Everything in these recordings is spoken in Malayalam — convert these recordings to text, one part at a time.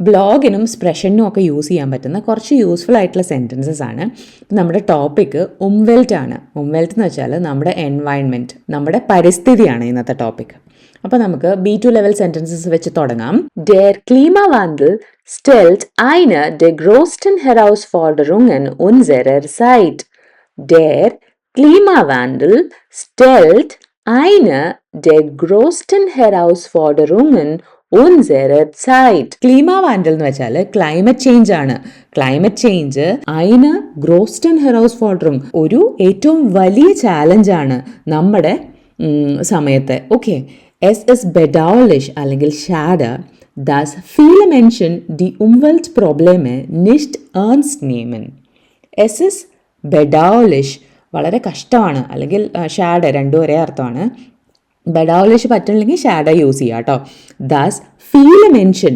ബ്ലോഗിനും സ്പ്രഷനും ഒക്കെ യൂസ് ചെയ്യാൻ പറ്റുന്ന കുറച്ച് യൂസ്ഫുൾ ആയിട്ടുള്ള സെന്റൻസസ് ആണ്. നമ്മുടെ ടോപ്പിക്ക് ഉംവെൽറ്റ് ആണ്. ഉംവെൽറ്റ് എന്ന് വെച്ചാൽ നമ്മുടെ എൻവയൺമെന്റ് നമ്മുടെ പരിസ്ഥിതിയാണ് ഇന്നത്തെ ടോപ്പിക് അപ്പോൾ നമുക്ക് ബി ടു ലെവൽ സെന്റൻസസ് വെച്ച് തുടങ്ങാം. ഡെർ ക്ലീമാവാൻഡിൽ സ്റ്റെൽറ്റ് ഐന ഡെ ഗ്രോസ്റ്റൻ der größten സൈറ്റ് unserer ക്ലീമ Der സ്റ്റെൽറ്റ് ഐന ഡെ ഗ്രോസ്റ്റൻ ഹെറൌസ് Herausforderungen unserer Zeit. ക്ലീമാവാൻഡൽ എന്ന് വെച്ചാൽ ക്ലൈമറ്റ് ചേഞ്ച് ആണ്. ക്ലൈമറ്റ് ചേഞ്ച് അയിന് ഗ്രോസ്റ്റൺ ഹെറോസ് ഫോൾഡറും ഒരു ഏറ്റവും വലിയ ചാലഞ്ച് ആണ് നമ്മുടെ സമയത്തെ. ഓക്കെ എസ് എസ് ബെഡാവലിഷ് അല്ലെങ്കിൽ ഷാഡ ദാസ് ഫീൽ മെൻഷൻ ദി ഉംവെൽറ്റ് പ്രോബ്ലമെ നിഷ്ട് ഏൺസ്റ്റ് നിയമൻ എസ് എസ് ബെഡാവലിഷ് വളരെ കഷ്ടമാണ്. അല്ലെങ്കിൽ ഷാഡ രണ്ടും ഒരേ അർത്ഥമാണ്. ബെഡാവലിഷ് പറ്റില്ലെങ്കിൽ ഷാഡോ യൂസ് ചെയ്യുക കേട്ടോ ദാസ് ഫീൽ മെൻഷൻ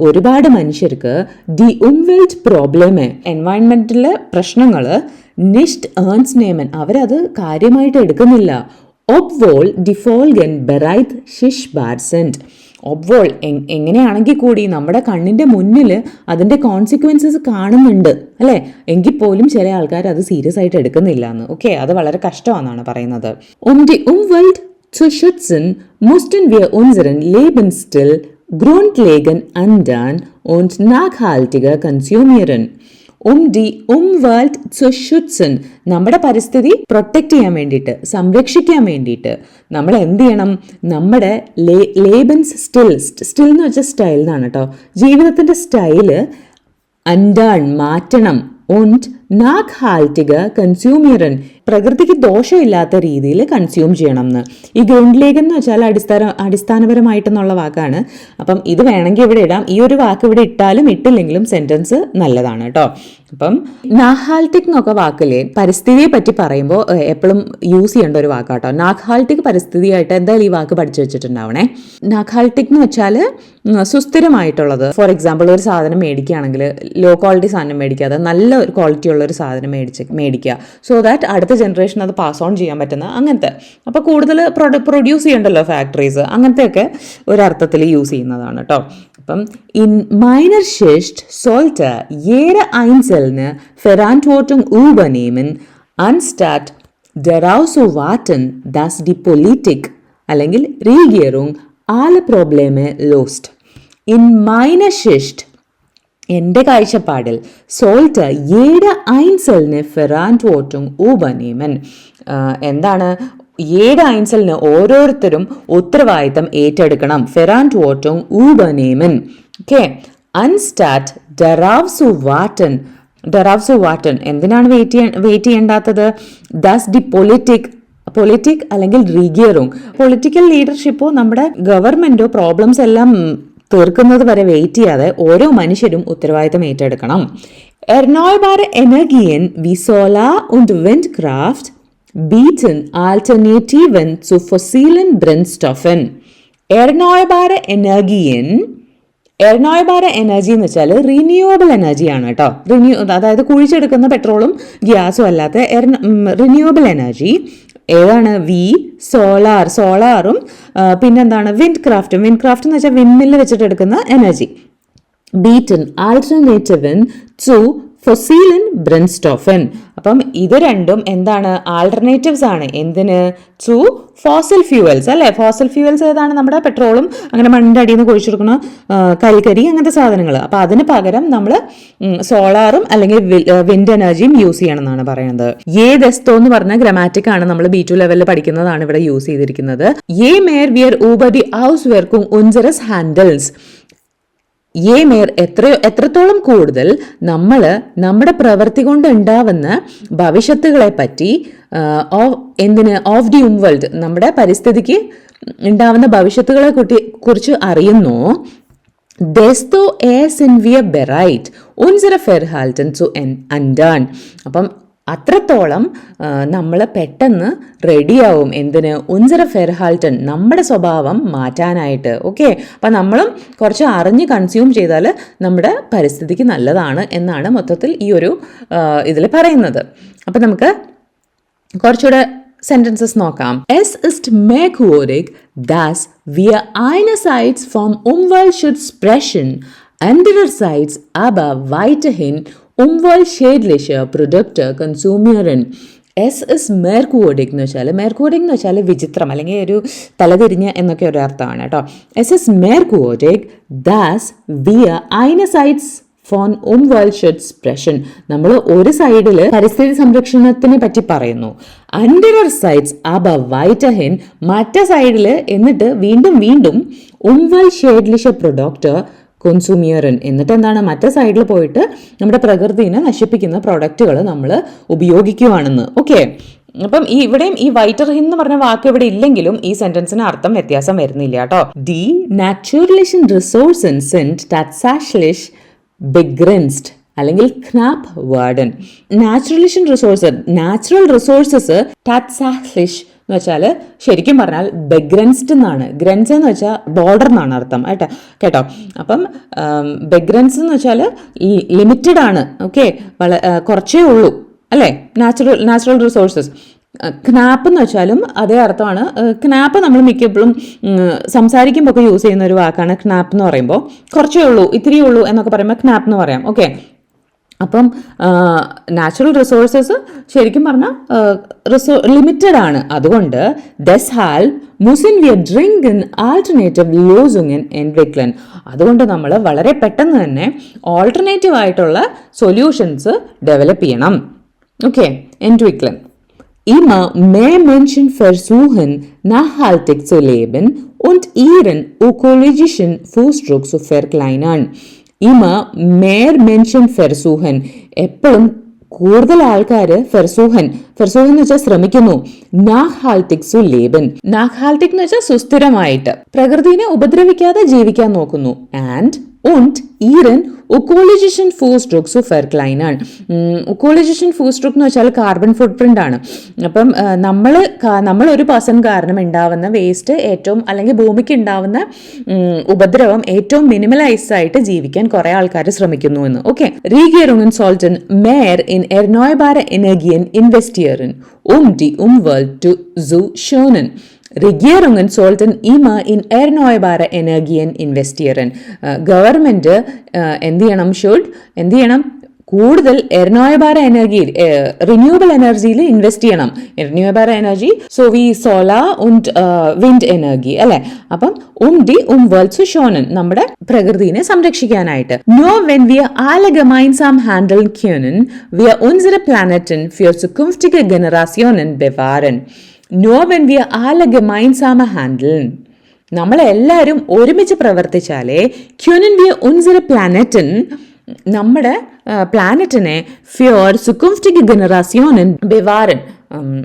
ഒരുപാട് മനുഷ്യർക്ക് ദി ഉംവെൽറ്റ് പ്രോബ്ലം എൻവയൺമെന്റിലെ പ്രശ്നങ്ങൾ നിഷ്ട് ഏൺസ് നേമൻ അവരത് കാര്യമായിട്ട് എടുക്കുന്നില്ല. ഒബ്വോൾ ഡിഫോൾഗൻ ബെറൈത്ത് ഷിഷ് ബാർസെന്റ് ഒബ്വോൾ എങ്ങനെയാണെങ്കിൽ കൂടി നമ്മുടെ കണ്ണിന്റെ മുന്നിൽ അതിന്റെ കോൺസിക്വൻസസ് കാണുന്നുണ്ട് അല്ലേ? എങ്കിൽ പോലും ചില ആൾക്കാർ അത് സീരിയസ് ആയിട്ട് എടുക്കുന്നില്ല എന്ന്. ഓക്കെ അത് വളരെ കഷ്ടമാണെന്നാണ് പറയുന്നത്. ഉം ദി ഉം Umwelt zu schützen, mussten wir unseren Lebensstil grundlegend ändern und nachhaltiger konsumieren. Um die Umwelt zu schützen, നമ്മുടെ പരിസ്ഥിതി പ്രൊട്ടക്റ്റ് ചെയ്യാൻ വേണ്ടിയിട്ട് സംരക്ഷിക്കാൻ വേണ്ടിയിട്ട് നമ്മൾ എന്ത് ചെയ്യണം നമ്മുടെ ലേബൻസ് സ്റ്റിൽ സ്റ്റിൽ എന്ന് വെച്ചാൽ സ്റ്റൈൽ എന്നാണ് കേട്ടോ ജീവിതത്തിന്റെ സ്റ്റൈൽ അൻഡാൺ മാറ്റണം und nachhaltiger കൺസ്യൂമിയറൻ പ്രകൃതിക്ക് ദോഷമില്ലാത്ത രീതിയിൽ കൺസ്യൂം ചെയ്യണം എന്ന് ഈ ഗ്രൗണ്ടിലേക്ക് എന്ന് വെച്ചാൽ അടിസ്ഥാന അടിസ്ഥാനപരമായിട്ടെന്നുള്ള വാക്കാണ്. അപ്പം ഇത് വേണമെങ്കിൽ ഇവിടെ ഇടാം. ഈ ഒരു വാക്ക് ഇവിടെ ഇട്ടാലും ഇട്ടില്ലെങ്കിലും സെന്റൻസ് നല്ലതാണ് കേട്ടോ അപ്പം നാഹാൽറ്റിക് എന്നൊക്കെ വാക്കിലെ പരിസ്ഥിതിയെ പറ്റി പറയുമ്പോൾ എപ്പോഴും യൂസ് ചെയ്യേണ്ട ഒരു വാക്കാട്ടോ നാഹാൽറ്റിക് പരിസ്ഥിതിയായിട്ട് എന്തായാലും ഈ വാക്ക് പഠിച്ചു വെച്ചിട്ടുണ്ടാവണേ? നാഹാൽറ്റിക് എന്ന് വെച്ചാൽ സുസ്ഥിരമായിട്ടുള്ളത്. ഫോർ എക്സാമ്പിൾ ഒരു സാധനം മേടിക്കുകയാണെങ്കിൽ ലോ ക്വാളിറ്റി സാധനം മേടിക്കാതെ നല്ല ക്വാളിറ്റി ഉള്ള ഒരു സാധനം മേടിച്ച് മേടിക്കുക. സോ ദാറ്റ് അടുത്ത ജനറേഷൻ അത് പാസ് ഓൺ ചെയ്യാൻ പറ്റുന്ന അങ്ങനത്തെ. അപ്പോൾ കൂടുതൽ പ്രൊഡ് പ്രൊഡ്യൂസ് ചെയ്യണ്ടല്ലോ ഫാക്ടറീസ് അങ്ങനത്തെയൊക്കെ ഒരർത്ഥത്തിൽ യൂസ് ചെയ്യുന്നതാണ് കേട്ടോ അപ്പം ഇൻ മൈനർ ഷിഷ്റ്റ് സോൾട്ട് ഏര ഐൻസെലിന് ഫെറാന്റോട്ടും ഊബനീമിൻ അൺസ്റ്റാറ്റ് ഡെറാസോ വാറ്റൻ ദാസ് ഡി പൊളിറ്റിക് അല്ലെങ്കിൽ റീഗിയറും ആല പ്രോബ്ലേമെ ലോസ്റ്റ് ഇൻ മൈനർ ഷെസ്റ്റ് എന്റെ കാഴ്ചപ്പാടിൽ സോൾട്ട് ഏഴ് ഐൻസലിന് ഫെറാന്റോട്ടും ഉപനിയമൻ. എന്താണ്? ഏഴ് ഐൻസലിന് ഓരോരുത്തരും ഉത്തരവാദിത്തം ഏറ്റെടുക്കണം. ഫെറാൻഡ് വോട്ടും ഉപനിയമൻ. ഓക്കെ. അൺസ്റ്റാറ്റ് ഡെറാവ്സു വാട്ടൻ. ഡറാവ്സു വാട്ടൻ. എന്തിനാണ് വെയിറ്റ് ചെയ്യാൻ വെയിറ്റ് ചെയ്യേണ്ടാത്തത്? ദസ് ഡി പൊളിറ്റിക് പൊളിറ്റിക് അല്ലെങ്കിൽ റിഗിയറും. പൊളിറ്റിക്കൽ ലീഡർഷിപ്പോ നമ്മുടെ ഗവൺമെന്റോ പ്രോബ്ലംസ് എല്ലാം തീർക്കുന്നത് വരെ വെയിറ്റ് ചെയ്യാതെ ഓരോ മനുഷ്യരും ഉത്തരവാദിത്തം ഏറ്റെടുക്കണം. erneuerbare എനർഗിയൻ Solar und വെൻഡ് bieten Alternativen zu fossilen Brennstoffen. Erneuerbare എനർഗിയൻ എർണോയബാര എനർജി എന്ന് വെച്ചാൽ റിന്യൂവബിൾ ആണ് കേട്ടോ. റിന്യൂ അതായത് കുഴിച്ചെടുക്കുന്ന പെട്രോളും ഗ്യാസും അല്ലാത്ത റിന്യൂവബിൾ എനർജി ഏതാണ്? വി സോളാർ. സോളാറും പിന്നെന്താണ്? വിൻഡ് ക്രാഫ്റ്റും വിൻഡ് ക്രാഫ്റ്റ് എന്ന് വെച്ചാൽ വിൻമില്ല് വെച്ചിട്ട് എടുക്കുന്ന എനർജി. ബീറ്റൻ ആൾട്ടർനേറ്റീവ്. ഇൻ ടു ഫൊസീലൻ ബ്രെൻസ്റ്റോഫൻ അപ്പം ഇത് രണ്ടും എന്താണ്? ആൾട്ടർനേറ്റീവ്സ് ആണ്. എന്തിന്? ടു ഫോസിൽ ഫ്യൂവൽസ് അല്ലേ? ഫോസിൽ ഫ്യൂവൽസ് ഏതാണ് നമ്മുടെ പെട്രോളും അങ്ങനെ മണ്ണിന്റെ അടിയിൽ നിന്ന് കുഴിച്ചെടുക്കുന്ന ആ, കരിക്കരി അങ്ങനത്തെ സാധനങ്ങൾ. അപ്പം അതിന് പകരം നമ്മൾ സോളാറും അല്ലെങ്കിൽ വിൻഡ് എനർജിയും യൂസ് ചെയ്യണം എന്നാണ് പറയുന്നത്. ഏ ദസ്തോ എന്ന് പറഞ്ഞ ഗ്രമാറ്റിക് ആണ് നമ്മൾ ബി ടു ലെവലിൽ പഠിക്കുന്നതാണ് ഇവിടെ യൂസ് ചെയ്തിരിക്കുന്നത്. ഏ മേർ വിയർ ഊബർ ദി ഹൗസ് വെർക്കും ഉഞ്ചറസ് ഹാൻഡിൽസ് ഏ മേർ എത്രയോ എത്രത്തോളം കൂടുതൽ നമ്മൾ നമ്മുടെ പ്രവൃത്തി കൊണ്ട് ഉണ്ടാവുന്ന ഭവിഷ്യത്തുകളെ പറ്റി എന്തിന് ഓഫ് ദി ഉംവേൾഡ് നമ്മുടെ പരിസ്ഥിതിക്ക് ഉണ്ടാവുന്ന ഭവിഷ്യത്തുകളെ കുട്ടി കുറിച്ച് അറിയുന്നോ desto ബെറൈറ്റ് sind wir bereit, unsere Verhalten zu ändern. അപ്പം അത്രത്തോളം നമ്മൾ പെട്ടെന്ന് റെഡിയാവും. എന്തിന്? ഉഞ്ചര ഫെർഹാൾട്ടൻ നമ്മുടെ സ്വഭാവം മാറ്റാനായിട്ട്. ഓക്കെ? അപ്പം നമ്മളും കുറച്ച് അറിഞ്ഞ് കൺസ്യൂം ചെയ്താൽ നമ്മുടെ പരിസ്ഥിതിക്ക് നല്ലതാണ് എന്നാണ് മൊത്തത്തിൽ ഈ ഒരു ഇതിൽ പറയുന്നത്. അപ്പം നമുക്ക് കുറച്ചുകൂടെ സെന്റൻസസ് നോക്കാം. എസ് ഇസ്റ്റ് merkwürdig, ഷുഡ് സ്പ്രഷൻ einerseits vom അബ വൈറ്റ് aber weiterhin umweltschädliche Produkte konsumieren. എസ് എസ് മേർക്കുവോഡിക് എന്ന് വെച്ചാൽ മേർക്കുവോഡിക് എന്ന് വെച്ചാൽ വിചിത്രം അല്ലെങ്കിൽ ഒരു തലതിരിഞ്ഞ് എന്നൊക്കെ ഒരു അർത്ഥമാണ് കേട്ടോ. എസ് എസ് മേർക്കുവോഡിക് ദാസ് വിയ ഐനസൈറ്റ്സ് ഫോൺ ഉം വേൾഡ് പ്രഷൻ നമ്മൾ ഒരു സൈഡിൽ പരിസ്ഥിതി സംരക്ഷണത്തിനെ പറ്റി പറയുന്നു. അണ്ടർ സൈഡ്സ് അബ വൈറ്റഹിൻ മറ്റേ സൈഡിൽ എന്നിട്ട് വീണ്ടും വീണ്ടും ഉംവൽ ഷേഡ്ലിഷ പ്രൊഡക്റ്റ് കൊൺസൂമിയറിൻ എന്നിട്ട് എന്താണ് മറ്റേ സൈഡിൽ പോയിട്ട് നമ്മുടെ പ്രകൃതിനെ നശിപ്പിക്കുന്ന പ്രൊഡക്റ്റുകൾ നമ്മൾ ഉപയോഗിക്കുവാണെന്ന്. ഓക്കെ അപ്പം ഈ ഇവിടെയും ഈ വൈറ്റർ എന്ന് പറഞ്ഞ വാക്ക് ഇവിടെ ഇല്ലെങ്കിലും ഈ സെന്റൻസിന് അർത്ഥം വ്യത്യാസം വരുന്നില്ല കേട്ടോ. ഡി നാച്ചുറലിഷൻ റിസോഴ്സ് സെന്റ് ടാറ്റ്സാഷ്ലിഷ് ബിഗ്രൻസ്ഡ് അല്ലെങ്കിൽ ക്നാപ്പ് വാർഡൻ നാച്ചുറലിഷൻ റിസോഴ്സ് നാച്ചുറൽ റിസോഴ്സസ് ടാറ്റ്സാഹ്ലിഷ് എന്ന് വെച്ചാൽ ശരിക്കും പറഞ്ഞാൽ ബെഗ്രൻസ്ഡ് എന്നാണ് ഗ്രൻസ് എന്ന് വെച്ചാൽ ബോർഡർ എന്നാണ് അർത്ഥം കേട്ടോ? കേട്ടോ? അപ്പം ബെഗ്രൻസ് എന്ന് വെച്ചാൽ ലിമിറ്റഡ് ആണ് ഓക്കെ വള കുറച്ചേ ഉള്ളൂ അല്ലേ? നാച്ചുറൽ നാച്ചുറൽ റിസോഴ്സസ് ക്നാപ്പ് എന്ന് വെച്ചാലും അതേ അർത്ഥമാണ്. ക്നാപ്പ് നമ്മൾ മിക്കപ്പോഴും സംസാരിക്കുമ്പോൾ ഒക്കെ യൂസ് ചെയ്യുന്ന ഒരു വാക്കാണ് ക്നാപ്പ് എന്ന് പറയുമ്പോൾ കുറച്ചേ ഉള്ളൂ ഇത്രയേ ഉള്ളൂ എന്നൊക്കെ പറയുമ്പോൾ ക്നാപ്പ് എന്ന് പറയാം ഓക്കെ അപ്പം നാച്ചുറൽ റിസോഴ്സസ് ശരിക്കും പറഞ്ഞാൽ റിസോ ലിമിറ്റഡ് ആണ്. അതുകൊണ്ട് ദസ് ഹാൽ മുസിൻ വിയർ ഡ്രിങ്ക് ഇൻ ആൾട്ടർനേറ്റീവ് ലോസുങ്ങൻ എൻവിക്ലൻ അതുകൊണ്ട് നമ്മൾ വളരെ പെട്ടെന്ന് തന്നെ ഓൾട്ടർനേറ്റീവ് ആയിട്ടുള്ള സൊല്യൂഷൻസ് ഡെവലപ്പ് ചെയ്യണം. ഓക്കെ എൻവിക്ലൻ Immer mehr Menschen versuchen, nachhaltig zu leben und ihren ökologischen ഫൂസ്ട്രോക്സ് zu verkleinern. Immer മേർ മെൻഷൻ ഫെർസൂഹൻ. എപ്പോഴും കൂടുതൽ ആൾക്കാർ ഫെർസൂഹൻ. ഫെർസൂഹൻ എന്ന് വെച്ചാൽ ശ്രമിക്കുന്നു. നാഹാൽറ്റിക് സു ലേബൻ നാഹാൽറ്റിക് എന്ന് വെച്ചാൽ സുസ്ഥിരമായിട്ട്. പ്രകൃതിനെ ഉപദ്രവിക്കാതെ ജീവിക്കാൻ നോക്കുന്നു. ആൻഡ് und ihren ഒക്കോളജിഷ്യൻ ഫോർ സ്ട്രോക്സ് ഓഫ് ഫെർക്ലൈൻ ആണ്. ഒക്കോളജിഷൻ ഫോർ സ്ട്രോക്ക് എന്ന് വെച്ചാൽ കാർബൺ ഫുട് പ്രിന്റ് ആണ്. അപ്പം നമ്മൾ നമ്മൾ ഒരു പേഴ്സൺ കാരണം ഉണ്ടാവുന്ന വേസ്റ്റ് ഏറ്റവും അല്ലെങ്കിൽ ഭൂമിക്ക് ഉണ്ടാവുന്ന ഉപദ്രവം ഏറ്റവും മിനിമലൈസ് ആയിട്ട് ജീവിക്കാൻ കുറെ ആൾക്കാർ ശ്രമിക്കുന്നു എന്ന്. ഓക്കെ റീഗിയറുങ്ങൻ സോൾട്ടൻ മേയർ ഇൻ എർനോയബാര എനർജിയൻ ഇൻവെസ്റ്റിയറിൻ ഉം ഡി ഉം വേൾഡ് ടു സു ഷോനൻ Regierungen sollten immer in erneuerbare Energien investieren. Government എന്ത് ചെയ്യണം ഷുഡ് എന്ത് ചെയ്യണം കൂടുതൽ എർണോയബാര എനർജി റിന്യൂവബിൾ എനർജിയിൽ ഇൻവെസ്റ്റ് ചെയ്യണം റിന്യൂവബാര എനർജി സോ വി സോളാർ und വിൻഡ് എനർജി അല്ലെ അപ്പം um die Umwelt zu schonen നമ്മുടെ പ്രകൃതിനെ സംരക്ഷിക്കാനായിട്ട് നോ വെൻ wir alle gemeinsam handeln können wir unsere Planeten für zukünftige Generationen bewahren നോ വെൻ വി ആല ഗമൈൻസാമ ഹാൻഡിൽ. നമ്മളെല്ലാവരും ഒരുമിച്ച് പ്രവർത്തിച്ചാലേ ക്യൂനൻ വി ഉൻസിര പ്ലാനറ്റിൻ നമ്മുടെ പ്ലാനറ്റിനെ ഫ്യോർ സുക്കുംസ്റ്റിക് ഗനറാസിയോനൻ ബിവാരൻ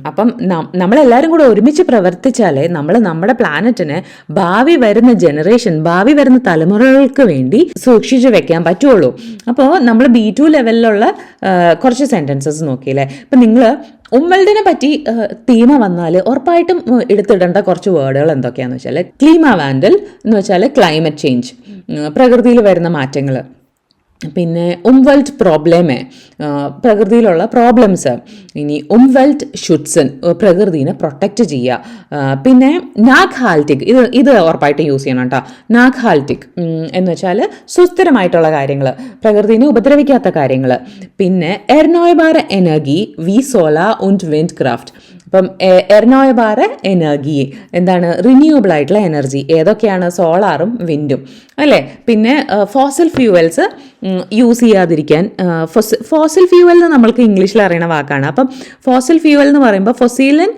അപ്പം നമ്മളെല്ലാവരും കൂടെ ഒരുമിച്ച് പ്രവർത്തിച്ചാലേ നമ്മൾ നമ്മുടെ പ്ലാനറ്റിന് ഭാവി വരുന്ന ജനറേഷൻ ഭാവി വരുന്ന തലമുറകൾക്ക് വേണ്ടി സൂക്ഷിച്ചു വെക്കാൻ പറ്റുള്ളൂ. അപ്പോൾ നമ്മൾ ബി ടു ലെവലിലുള്ള കുറച്ച് സെന്റൻസസ് നോക്കിയില്ലേ? അപ്പം നിങ്ങൾ ഉമ്മൽഡിനെ പറ്റി തീമ വന്നാൽ ഉറപ്പായിട്ടും എടുത്തിടേണ്ട കുറച്ച് വേർഡുകൾ എന്തൊക്കെയാണെന്ന് വെച്ചാൽ ക്ലീമ വാൻഡൽ എന്ന് വെച്ചാൽ ക്ലൈമറ്റ് ചേഞ്ച് പ്രകൃതിയിൽ വരുന്ന മാറ്റങ്ങൾ പിന്നെ ഉംവെൽറ്റ് പ്രോബ്ലമേ പ്രകൃതിയിലുള്ള പ്രോബ്ലംസ് ഇനി ഉംവെൽറ്റ് ഷുഡ്സൺ പ്രകൃതിനെ പ്രൊട്ടക്റ്റ് ചെയ്യുക. പിന്നെ നാഗ് ഹാൽറ്റിക് ഇത് ഇത് ഉറപ്പായിട്ട് യൂസ് ചെയ്യണം കേട്ടോ. നാഗ് ഹാൽറ്റിക് എന്ന് വെച്ചാൽ സുസ്ഥിരമായിട്ടുള്ള കാര്യങ്ങൾ പ്രകൃതിനെ ഉപദ്രവിക്കാത്ത കാര്യങ്ങൾ പിന്നെ എർനോയബാർ എനർജി വി സോള ഉൻഡ് വിൻഡ് ക്രാഫ്റ്റ് അപ്പം എറണോയബാറ എനർജി എന്താണ് റിന്യൂവബിൾ ആയിട്ടുള്ള എനർജി ഏതൊക്കെയാണ് സോളാറും വിൻഡും അല്ലേ? പിന്നെ ഫോസിൽ ഫ്യൂവൽസ് യൂസ് ചെയ്യാതിരിക്കാൻ ഫോസിൽ ഫ്യൂവൽ എന്ന് നമ്മൾക്ക് ഇംഗ്ലീഷിൽ അറിയണ വാക്കാണ്. അപ്പം ഫോസിൽ ഫ്യൂവൽ എന്ന് പറയുമ്പോൾ ഫൊസീലൻ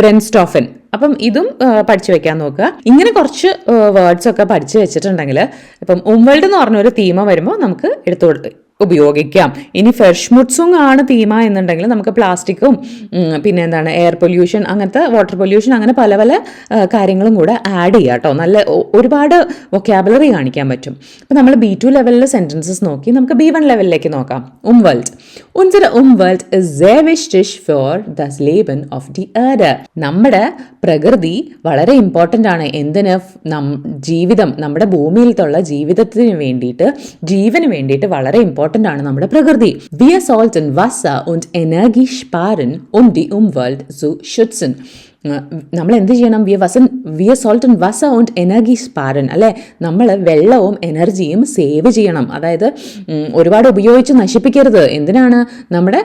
ബ്രെൻസ്റ്റോഫൻ അപ്പം ഇതും പഠിച്ചു വെക്കാൻ നോക്കുക. ഇങ്ങനെ കുറച്ച് വേർഡ്സ് ഒക്കെ പഠിച്ചു വെച്ചിട്ടുണ്ടെങ്കിൽ ഇപ്പം ഉംവേൾഡ് എന്ന് പറഞ്ഞ ഒരു തീമ വരുമ്പോൾ നമുക്ക് എടുത്തു ഉപയോഗിക്കാം. ഇനി ഫ്രഷ് മുട്സുങ് ആണ് തീമ എന്നുണ്ടെങ്കിൽ നമുക്ക് പ്ലാസ്റ്റിക്കും പിന്നെ എന്താണ് എയർ പൊല്യൂഷൻ അങ്ങനത്തെ വാട്ടർ പൊല്യൂഷൻ അങ്ങനെ പല പല കാര്യങ്ങളും കൂടെ ആഡ് ചെയ്യാം കേട്ടോ. നല്ല ഒരുപാട് വൊക്കാബുലറി കാണിക്കാൻ പറ്റും. അപ്പം നമ്മൾ ബി ടു ലെവലിലെ സെന്റൻസസ് നോക്കി നമുക്ക് ബി വൺ ലെവലിലേക്ക് നോക്കാം. ഉം ഉംവൽഡ് ഉൻസര ഉംവൽഡ് ഇസ് sehr wichtig für das Leben ഓഫ് die Erde. നമ്മുടെ പ്രകൃതി വളരെ ഇമ്പോർട്ടന്റ് ആണ്. എന്തിന്? ജീവിതം നമ്മുടെ ഭൂമിയിലത്തുള്ള ജീവിതത്തിന് വേണ്ടിയിട്ട് ജീവന് വേണ്ടിയിട്ട് വളരെ ഇമ്പോർട്ടന്റ് ആണ് നമ്മുടെ പ്രകൃതി. വിയ സോൾട്ടൻ വസ und Energie sparen, um die Umwelt zu schützen. നമ്മൾ എന്ത് ചെയ്യണം? വിയ വസൻ വിയ സോൾട്ട് ആൻഡ് വസ und എനർജി സ്പാരൻ അല്ലേ? നമ്മൾ വെള്ളവും എനർജിയും സേവ് ചെയ്യണം. അതായത് ഒരുപാട് ഉപയോഗിച്ച് നശിപ്പിക്കരുത്. എന്തിനാണ്? നമ്മുടെ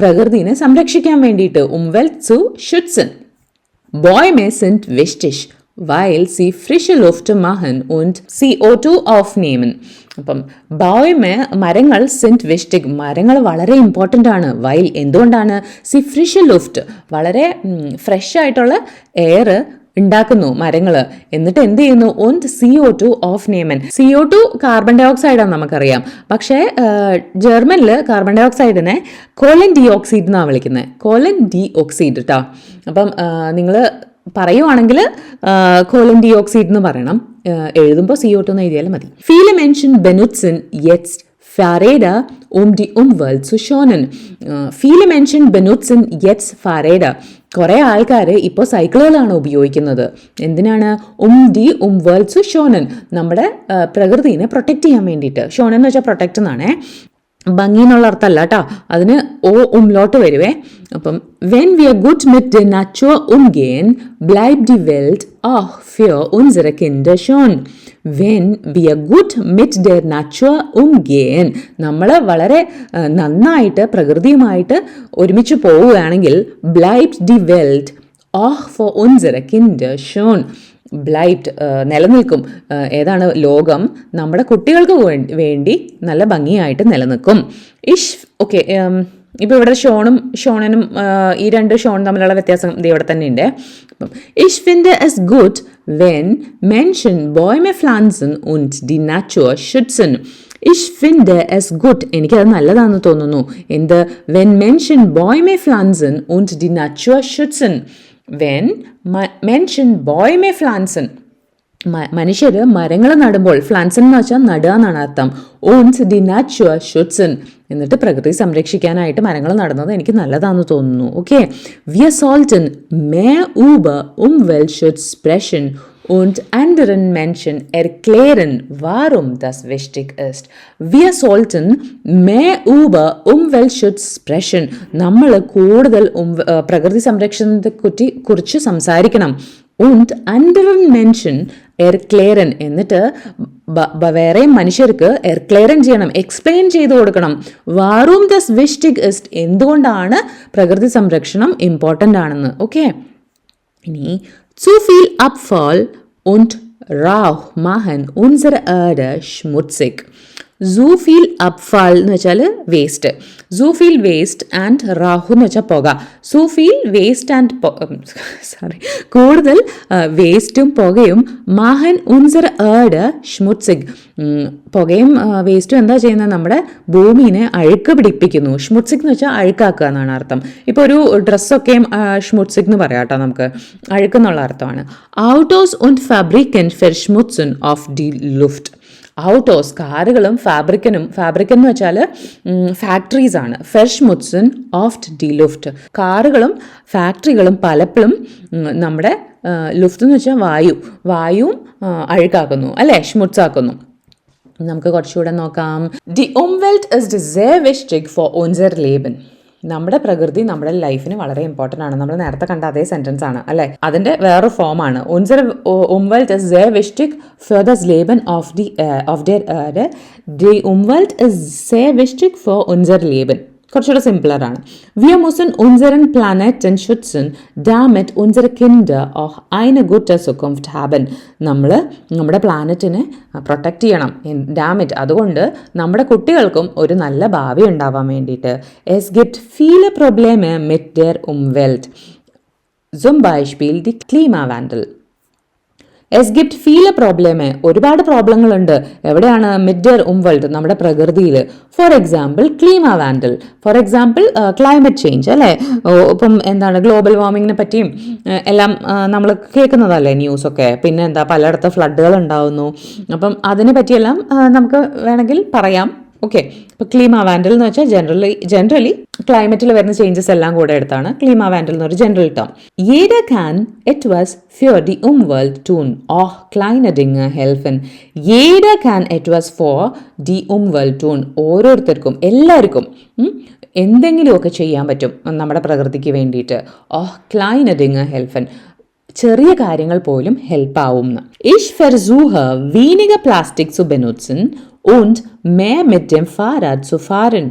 പ്രകൃതിനെ സംരക്ഷിക്കാൻ വേണ്ടിയിട്ട്. ഉംവെൽ സു ഷുട്സൻ മേ സെന്റ് wichtig, weil sie frische Luft machen und CO2 aufnehmen. അപ്പം ബോയ്മെ മരങ്ങൾ സെന്റ് വെസ്റ്റിക് മരങ്ങൾ വളരെ ഇമ്പോർട്ടന്റ് ആണ്. വൈൽ എന്തുകൊണ്ടാണ് സി ഫ്രിഷ് ലുഫ്റ്റ് വളരെ ഫ്രഷ് ആയിട്ടുള്ള എയർ ഉണ്ടാക്കുന്നു മരങ്ങൾ. എന്നിട്ട് എന്ത് ചെയ്യുന്നു? ഒന്ന് സി ഒ ടു ഓഫ് നേമൻ C O two carbon dioxide ആണ് നമുക്കറിയാം. പക്ഷേ ജർമ്മനിൽ കാർബൺ ഡൈ ഓക്സൈഡിനെ കോലൻ ഡി ഓക്സൈഡ് എന്നാണ് വിളിക്കുന്നത്. കോലൻ ഡി ഓക്സൈഡ് കേട്ടോ അപ്പം നിങ്ങൾ പറയുവാണെങ്കിൽ കോലൻ ഡി ഓക്സൈഡ് എന്ന് പറയണം. എഴുതുമ്പോൾ സി ഒ എന്ന് എഴുതിയാലും മതി. ഫീല മെൻഷൻ ബെനുറ്റ്സൻ യെറ്റ്സ് ഫാരേഡ ഓം ഡി ഓം വേൾഡ് സുഷോനൻ ഫീല മെൻഷൻ Menschen യെറ്റ്സ് Fahrräder. കുറേ ആൾക്കാർ ഇപ്പോൾ സൈക്കിളുകളാണ് ഉപയോഗിക്കുന്നത്. എന്തിനാണ്? ഉം ഡി ഉം വേൾഡ് സു ഷോനൻ നമ്മുടെ പ്രകൃതിനെ പ്രൊട്ടക്റ്റ് ചെയ്യാൻ വേണ്ടിയിട്ട്. ഷോനൻ എന്ന് വെച്ചാൽ പ്രൊട്ടക്റ്റ് എന്നാണേ. ഭംഗി എന്നുള്ള അർത്ഥമല്ല കേട്ടോ അതിന് ഓ ഉംലോട്ട് വരുവേ അപ്പം വെൻ wir gut mit der Natur umgehen, bleibt die Welt auch für unsere Kinder schon. Wenn wir gut mit der Natur umgehen, നമ്മൾ വളരെ നന്നായിട്ട് പ്രകൃതിയുമായിട്ട് ഒരുമിച്ച് പോവുകയാണെങ്കിൽ ബ്ലൈബ്റ്റ് ദി വെൽറ്റ് auch für unsere Kinder schon. ബ്ലൈറ്റ് നിലനിൽക്കും. ഏതാണ് ലോകം? നമ്മുടെ കുട്ടികൾക്ക് വേണ്ടി നല്ല ഭംഗിയായിട്ട് നിലനിൽക്കും. ഇഷ് ഓക്കെ ഇപ്പോൾ ഇവിടെ ഷോണും ഷോണനും ഈ രണ്ട് ഷോൺ തമ്മിലുള്ള വ്യത്യാസം ഇവിടെ തന്നെ ഉണ്ട്. അപ്പം ഇഷ് ഫിൻഡ് എസ് ഗുഡ് വെൻ മെൻഷൻ ബോയ്മെ ഫ്ലാൻസൺ und die Natur schützen. Ich finde എസ് ഗുഡ് എനിക്കത് നല്ലതാണെന്ന് തോന്നുന്നു. എന്ത്? വെൻ മെൻഷൻ ബോയ്മെ ഫ്ലാൻസൺ und ഡി നാച്ചുവർ schützen. വെൻ മെൻഷൻ ബോയ് മേ ഫ്ലാൻസൺ മനുഷ്യർ മരങ്ങൾ നടുമ്പോൾ ഫ്ലാൻസൺ എന്ന് വെച്ചാൽ നടുക എന്നാണ് അർത്ഥം. ഓൺസ് ദി നാച്ചുവർ ഷുട്സൺ എന്നിട്ട് പ്രകൃതി സംരക്ഷിക്കാനായിട്ട് മരങ്ങൾ നടുന്നത് എനിക്ക് നല്ലതാണെന്ന് തോന്നുന്നു. ഓക്കെ വിയ സോൾട്ടൻ മേ ഊബ ഉം വെൽ ഷുഡ് സ്പ്രെഷൻ und anderen Menschen erklären, warum das wichtig ist. Wir sollten mehr über Umweltschutz sprechen. നമ്മൾ കൂടുതൽ പ്രകൃതി സംരക്ഷണത്തെ കുറ്റി കുറിച്ച് സംസാരിക്കണം. Und anderen Menschen erklären. എന്നിട്ട് വേറെ മനുഷ്യർക്ക് എർക്ലെയറൻ ചെയ്യണം. എക്സ്പ്ലെയിൻ ചെയ്തു കൊടുക്കണം. വാറും ദസ് വിഷ്ടിക് ഇസ്റ്റ് എന്തുകൊണ്ടാണ് പ്രകൃതി സംരക്ഷണം ഇമ്പോർട്ടന്റ് ആണെന്ന്. ഓക്കെ ഇനി സു ഫീൽ അപ് Abfall und Rauch machen unsere Erde schmutzig. So viel Abfall എന്ന് വെച്ചാൽ വേസ്റ്റ് സൂഫീൽ വേസ്റ്റ് ആൻഡ് റാഹു എന്ന് വെച്ചാൽ പുക. സൂഫീൽ വേസ്റ്റ് ആൻഡ് സോറി കൂടുതൽ വേസ്റ്റും പുകയും മാഹൻ ഉൻസർ ഏഡ് ഷ്മുട്സിഗ്. പുകയും വേസ്റ്റും എന്താ ചെയ്യുന്നത് നമ്മുടെ ഭൂമിനെ അഴുക്ക് പിടിപ്പിക്കുന്നു. ഷ്മുട്സിക് എന്ന് വെച്ചാൽ അഴുക്കാക്കുക എന്നാണ് അർത്ഥം. ഇപ്പോൾ ഒരു ഡ്രസ്സൊക്കെയും ഷ്മുട്സിക് എന്ന് പറയാം കേട്ടോ നമുക്ക്. അഴുക്കെന്നുള്ള അർത്ഥമാണ്. ഔട്ടോസ് ഉൻ ഫാബ്രിക് ആൻഡ് ഫെർ ഷ്മുട്സുൻ ഓഫ് ഡി Luft. ഔട്ടോസ് കാറുകളും ഫാബ്രിക്കനും ഫാബ്രിക്കൻ എന്ന് വെച്ചാൽ ഫാക്ടറീസ് ആണ്. ഫെർഷ്മുട്സൺ ഓഫ്റ്റ് ഡി ലുഫ്റ്റ് കാറുകളും ഫാക്ടറികളും പലപ്പോഴും നമ്മുടെ ലുഫ്റ്റ് എന്ന് വെച്ചാൽ വായു. വായുവും അഴുക്കാക്കുന്നു അല്ലേ? ഷ്മുട്സാക്കുന്നു നമുക്ക് കുറച്ചുകൂടെ നോക്കാം. ദി ഉംവെൽറ്റ് ഇസ് wichtig ഫോർ unser Leben. നമ്മുടെ പ്രകൃതി നമ്മുടെ ലൈഫിന് വളരെ ഇമ്പോർട്ടന്റ് ആണ് നമ്മൾ നേരത്തെ കണ്ട അതേ സെന്റൻസ് ആണ് അല്ലെ അതിന്റെ വേറൊരു ആണ് ഉൻസർ ഉംവെൽറ്റ് ഇസ് സേ wichtig ഫോർ das Leben ഓഫ് die ഓഫ് Erde. Die Umwelt ist sehr wichtig für unser Leben. കുറച്ചുകൂടെ സിംപിളർ ആണ്. Wir müssen unseren Planeten schützen, damit unsere Kinder auch eine gute Zukunft haben. നമ്മൾ നമ്മുടെ പ്ലാനറ്റിനെ പ്രൊട്ടക്റ്റ് ചെയ്യണം. ഡാമിറ്റ് അതുകൊണ്ട് നമ്മുടെ കുട്ടികൾക്കും ഒരു നല്ല ഭാവി ഉണ്ടാവാൻ വേണ്ടിയിട്ട്. എസ് ഗിഫ്റ്റ് ഫീലെ പ്രൊബ്ലേമ് മിറ്റ് ദർ ഉംവെൽറ്റ് zum Beispiel die Klimawandel. എസ് ഗിഫ്റ്റ് ഫീൽ എ പ്രോബ്ലമേ ഒരുപാട് പ്രോബ്ലങ്ങളുണ്ട് എവിടെയാണ് മിഡർ ഉംവൾഡ് നമ്മുടെ പ്രകൃതിയിൽ. ഫോർ എക്സാമ്പിൾ ക്ലീമ വാൻഡൽ ഫോർ എക്സാമ്പിൾ ക്ലൈമറ്റ് ചേഞ്ച് അല്ലേ? ഇപ്പം എന്താണ് ഗ്ലോബൽ വാർമിങ്ങിനെ പറ്റിയും എല്ലാം നമ്മൾ കേൾക്കുന്നതല്ലേ ന്യൂസൊക്കെ പിന്നെ എന്താ പലയിടത്ത് ഫ്ലഡുകൾ ഉണ്ടാവുന്നു. അപ്പം അതിനെ പറ്റിയെല്ലാം നമുക്ക് വേണമെങ്കിൽ പറയാം. ഓക്കെ ഇപ്പോൾ ക്ലീമാവാൻഡൽ എന്ന് വെച്ചാൽ ജനറലി ജനറലി ക്ലൈമറ്റിൽ വരുന്ന ചേഞ്ചസ് എല്ലാം കൂടെ എടുത്താണ്. ക്ലീമാവാൻഡൽ ഒരു general term Jeder kann etwas für die Umwelt tun, ക്ലൈനഡിങ് ഹെൽഫ് ഏഡ helfen. Jeder വാസ് ഫോർ ദി ഉം വേൾഡ് ടൂൺ ഓരോരുത്തർക്കും എല്ലാവർക്കും ഉം, എന്തെങ്കിലുമൊക്കെ ചെയ്യാൻ പറ്റും നമ്മുടെ പ്രകൃതിക്ക് വേണ്ടിയിട്ട്. ഓഹ് ക്ലൈന ഡിങ് ഹെൽഫൻ ചെറിയ കാര്യങ്ങൾ പോലും ഹെൽപ്പ് ആവും ഇഷ് versuche വീനിക zu benutzen und mehr mit dem Fahrrad zu fahren.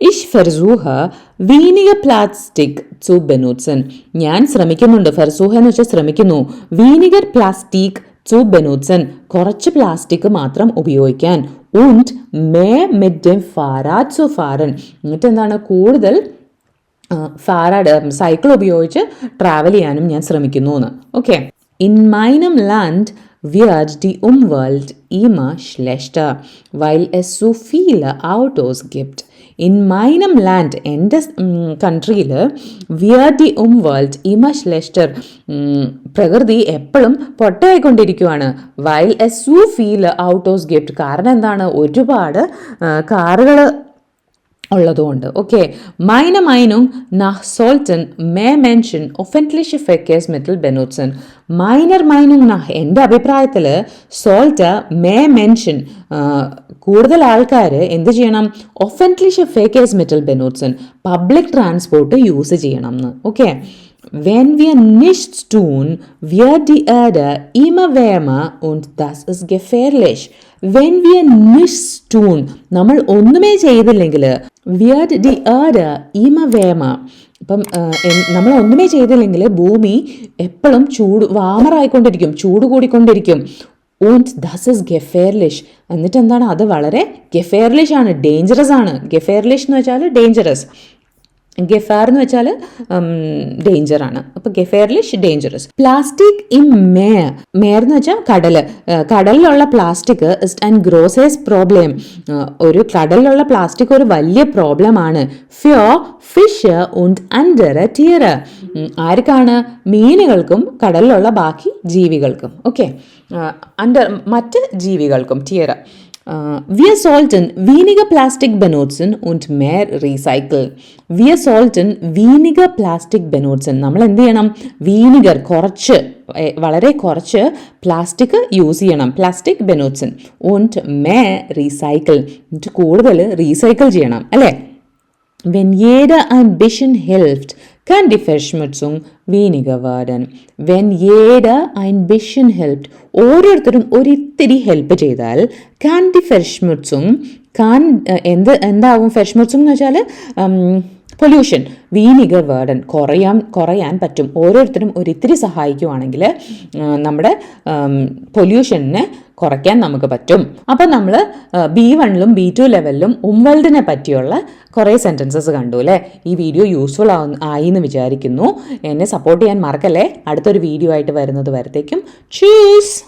Ich versuche weniger Plastik zu benutzen. ഞാൻ ശ്രമിക്കുന്നുണ്ട് ഫെർസൂഹ എന്ന് വെച്ചാൽ ശ്രമിക്കുന്നു weniger Plastik zu benutzen. കുറച്ച് പ്ലാസ്റ്റിക് മാത്രം ഉപയോഗിക്കാൻ und mehr mit dem Fahrrad zu fahren. എന്നിട്ട് എന്താണ് കൂടുതൽ ഫാരാഡ് സൈക്കിൾ ഉപയോഗിച്ച് ട്രാവൽ ചെയ്യാനും ഞാൻ ശ്രമിക്കുന്നു എന്ന് ഓക്കെ ഇൻ wird die Umwelt immer schlechter, weil es so viele Autos gibt. In meinem Land, എന്റെ കൺട്രിയിൽ wird die Umwelt immer schlechter. ഉം, പ്രകൃതി എപ്പോഴും പൊട്ടയായിക്കൊണ്ടിരിക്കുകയാണ് വൈൽ എ സു ഫീൽ ഔട്ടോസ് ഗിഫ്റ്റ് കാരണം എന്താണ് ഒരുപാട് കാറുകൾ ഉള്ളതുകൊണ്ട് okay meine Meinung nach sollten mehr Menschen öffentliche Verkehrsmittel benutzen. മൈനർ Meinung nach എന്റെ അഭിപ്രായത്തിൽ സോൾട്ട് മേ മെൻഷൻ കൂടുതൽ ആൾക്കാർ എന്ത് ചെയ്യണം ഒഫന്റ്ലിഷ് ഫേക്കേഴ്സ്മെറ്റൽ ബെനൂട്സൺ പബ്ലിക് ട്രാൻസ്പോർട്ട് യൂസ് ചെയ്യണം എന്ന് okay Wenn wir nichts tun, wird die Erde immer wärmer und das ist gefährlich. Wenn wir nichts tun, നമ്മൾ ഒന്നുമേ ചെയ്തില്ലെങ്കിൽ wird ഡി Erde ഈമ വേമ ഇപ്പം നമ്മൾ ഒന്നുമേ ചെയ്തില്ലെങ്കിൽ ഭൂമി എപ്പോഴും ചൂട് വാമറായിക്കൊണ്ടിരിക്കും ചൂട് കൂടിക്കൊണ്ടിരിക്കും. ഓൺസ് ദാസ് ഇസ് ഗെഫേർലിഷ് എന്നിട്ട് എന്താണ് അത് വളരെ ഗെഫേർലിഷ് ആണ് ഡേഞ്ചറസ് ആണ്. ഗെഫേർലിഷ് എന്ന് വെച്ചാൽ ഡേഞ്ചറസ് ഗെഫാർ എന്ന് വെച്ചാൽ ഡേഞ്ചർ ആണ്. അപ്പോൾ ഗെഫേർലിഷ് ഡേഞ്ചറസ് പ്ലാസ്റ്റിക് ഇൻ മേർ മേർ എന്ന് വെച്ചാൽ കടൽ. കടലിലുള്ള പ്ലാസ്റ്റിക് ആൻഡ് ഗ്രോസേസ് പ്രോബ്ലം ഒരു കടലിലുള്ള പ്ലാസ്റ്റിക് ഒരു വലിയ പ്രോബ്ലം ആണ്. ഫ്യോ ഫിഷ് ഉണ്ട് അൻഡർ ടിയർ ആർക്കാണ്? മീനുകൾക്കും കടലിലുള്ള ബാക്കി ജീവികൾക്കും. ഓക്കെ അണ്ടർ മറ്റ് ജീവികൾക്കും ടിയർ Wir sollten weniger Plastik benutzen und mehr recyceln. Wir sollten weniger Plastik benutzen. നമ്മൾ എന്ത് ചെയ്യണം വീനിഗർ കുറച്ച് വളരെ കുറച്ച് പ്ലാസ്റ്റിക് യൂസ് ചെയ്യണം പ്ലാസ്റ്റിക് ബെനൂട്സൻ mehr recyceln. എന്നിട്ട് കൂടുതൽ റീസൈക്കിൾ ചെയ്യണം അല്ലേ Wenn jeder ein bisschen hilft, kann die Verschmutzung weniger werden. Wenn jeder ein bisschen hilft, ഓരോരുത്തരും ഒരിത്തിരി ഹെൽപ്പ് ചെയ്താൽ die Verschmutzung kann ഏഹ്, എന്ത് എന്താവും ഫെഷ്മുത്സും എന്ന് വെച്ചാൽ പൊല്യൂഷൻ വീനിഗർ വേർഡൻ. കുറയാൻ കുറയാൻ പറ്റും. ഓരോരുത്തരും ഒരിത്തിരി സഹായിക്കുവാണെങ്കിൽ നമ്മുടെ പൊല്യൂഷനെ കുറയ്ക്കാൻ നമുക്ക് പറ്റും. അപ്പം നമ്മൾ ബി വണ്ണിലും ബി ടു ലെവലിലും ഉംവെൽഡിനെ പറ്റിയുള്ള കുറേ സെന്റൻസസ് കണ്ടു അല്ലേ? ഈ വീഡിയോ യൂസ്ഫുൾ ആവും ആയി എന്ന് വിചാരിക്കുന്നു. എന്നെ സപ്പോർട്ട് ചെയ്യാൻ മറക്കല്ലേ? അടുത്തൊരു വീഡിയോ ആയിട്ട് വരുന്നത് വരത്തേക്കും. ചീസ്